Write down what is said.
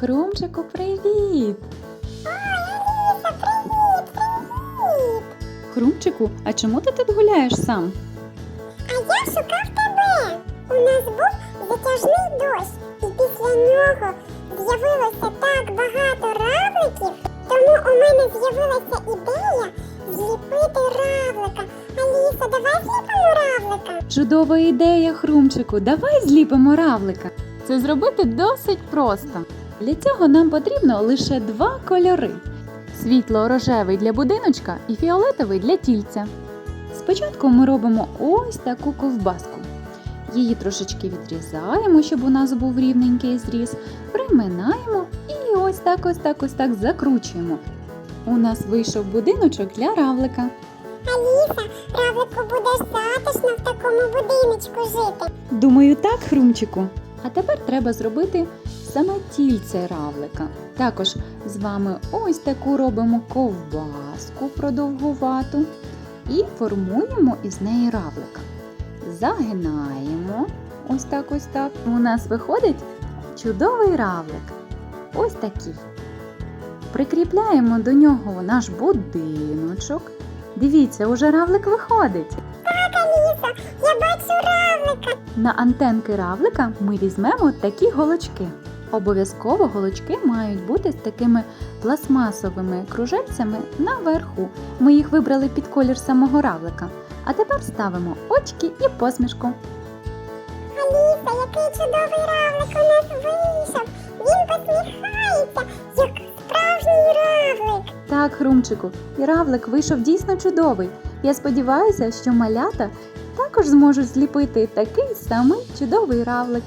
Хрумчику, привіт! Ой, Аліса, привіт, привіт. Хрумчику, а чому ти тут гуляєш сам? А я шукав тебе. У нас був затяжний дощ, і після нього з'явилося так багато равликів, тому у мене з'явилася ідея зліпити равлика. Аліса, давай зліпимо равлика. Чудова ідея, Хрумчику. Давай зліпимо равлика. Це зробити досить просто. Для цього нам потрібно лише два кольори: світло-рожевий для будиночка і фіолетовий для тільця. Спочатку ми робимо ось таку ковбаску. Її трошечки відрізаємо, щоб у нас був рівненький зріз, приминаємо і ось так, ось так, ось так закручуємо. У нас вийшов будиночок для равлика. Аліса, равлику буде затишно в такому будиночку жити. Думаю, так, Хрумчику. А тепер треба зробити саме тільце равлика. Також з вами ось таку робимо ковбаску продовгувату і формуємо із неї равлика. Загинаємо ось так, ось так. У нас виходить чудовий равлик. Ось такий. Прикріпляємо до нього наш будиночок. Дивіться, уже равлик виходить. Аліса, я бачу равлика. На антенки равлика ми візьмемо такі голочки. Обов'язково голочки мають бути з такими пластмасовими кружельцями наверху. Ми їх вибрали під колір самого равлика. А тепер ставимо очки і посмішку. Аліса, який чудовий равлик у нас вийшов. Він посміхається, як справжній равлик. Так, Хрумчику, і равлик вийшов дійсно чудовий. Я сподіваюся, що малята також зможуть зліпити такий самий чудовий равлик.